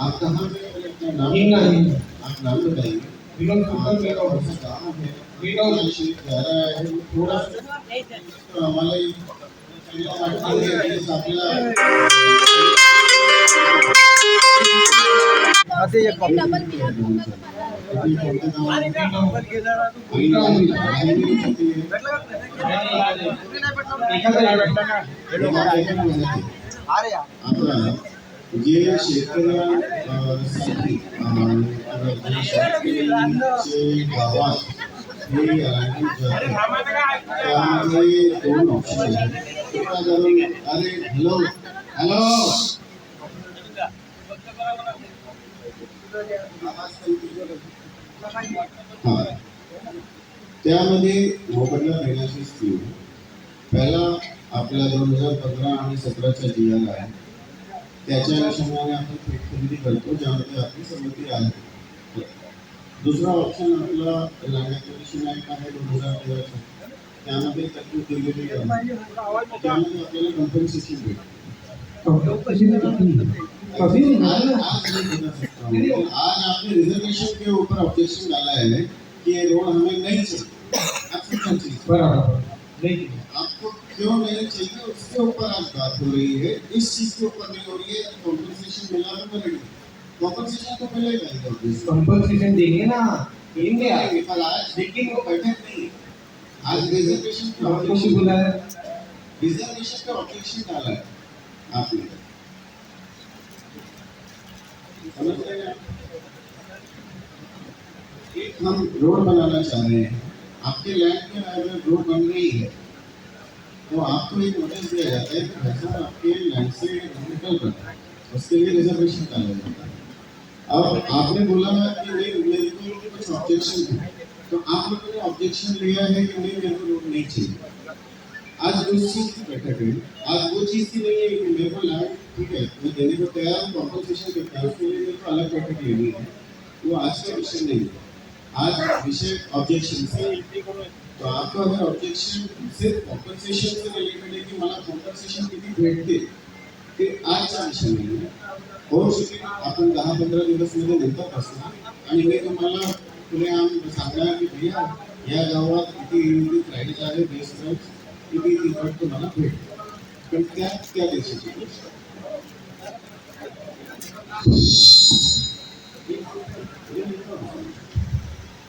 आप कहाँ हीना, हीना। आप नाम बताइए विनोद सुंदर बेगाव कौन सा गाँव है शेख जा रहा है थोड़ा तो आम्हाला एक डबल मिलाप होगा तुम्हाला किती कोणतं गाव आहे? आणि राहिलेली किती आहे? आपला जे शेतकऱ्यांसाठी अं, जे शेतकऱ्यांचे गावात हे alignment जे आहे, त्यामध्ये दोन ऑप्शन आहेत एका धरून अरे हॅलो हॅलो हा त्यामध्ये मोबदला देण्याची स्कीम पहिला आपला दोन हज़ार पंधरा आणि सतराच्या जी आहे. त्याच्या अनुषंगाने आपण पीठ खरेदी करतो ज्यामध्ये आपली संमती आहे. दुसरा ऑप्शन आपला लागायचं ॲक्ट आहे दोन हज़ार तेराचा. त्यामध्ये तरतूद दिलेली आहे. त्यामध्ये आपल्याला भेटतं. नहीं. आज हूँ आपने रिजर्वेशन के ऊपर ऑब्जेक्शन डाला है कि ये रोड हमें नहीं चाहिए आपको क्यों नहीं चाहिए? उसके ऊपर आज बात हो रही है। इस चीज़ के ऊपर नहीं हो रही है। कॉम्पनसेशन मिला तो मिलेगी। कॉम्पनसेशन तो मिलेगा ही। कंपल्सेशन देंगे ना। देंगे पर आज लेकिन वो बैठक नहीं। आज रिजर्वेशन के ऑब्जेक्शन बुलाया रिजर्वेशन का ऑब्जेक्शन डाला है आपने। समझ रहे हैं एक हम रोड बनाना चाह रहे हैं। आपके लैंड में रोड बन रही है। तो आपको एक नोटिस दिया जाता है कि भाई साहब, आपके लैंड से निकल रहा है उसके लिए रिजर्वेशन डाला जाता है। अब आपने बोला कि नहीं, मेरे को कुछ ऑब्जेक्शन है। तो आप लोगों ने ऑब्जेक्शन लिया है कि नहीं, मेरे को रोड नहीं चाहिए? आज उस चीज़ की बैठक है आज वो चीज़ की नहीं है कि मेरे को लैंड ठीक है, मैं देने को तैयार हूँ कॉम्पनसेशन करता हूँ, उसके लिए मेरे को अलग बैठक लेनी है। वो आज का विषय नहीं है। आज विषय ऑब्जेक्शन से तो आपको अगर ऑब्जेक्शन सिर्फ़ कॉम्पन्सेशन से रिलेटेड है की मला कॉम्पन्सेशन किती भेटते ते आजचा विषय नाही आहे होऊ शकेल आपण दहा पंधरा दिवस मध्ये नंतर असणार। आणि मी तुम्हाला पुढे आम सांगणार की भैया या गावात किती इंग्लिश राईड्स आहे बेस्ट किती तिखट तुम्हाला भेट पण त्या त्या देशाची गोष्ट.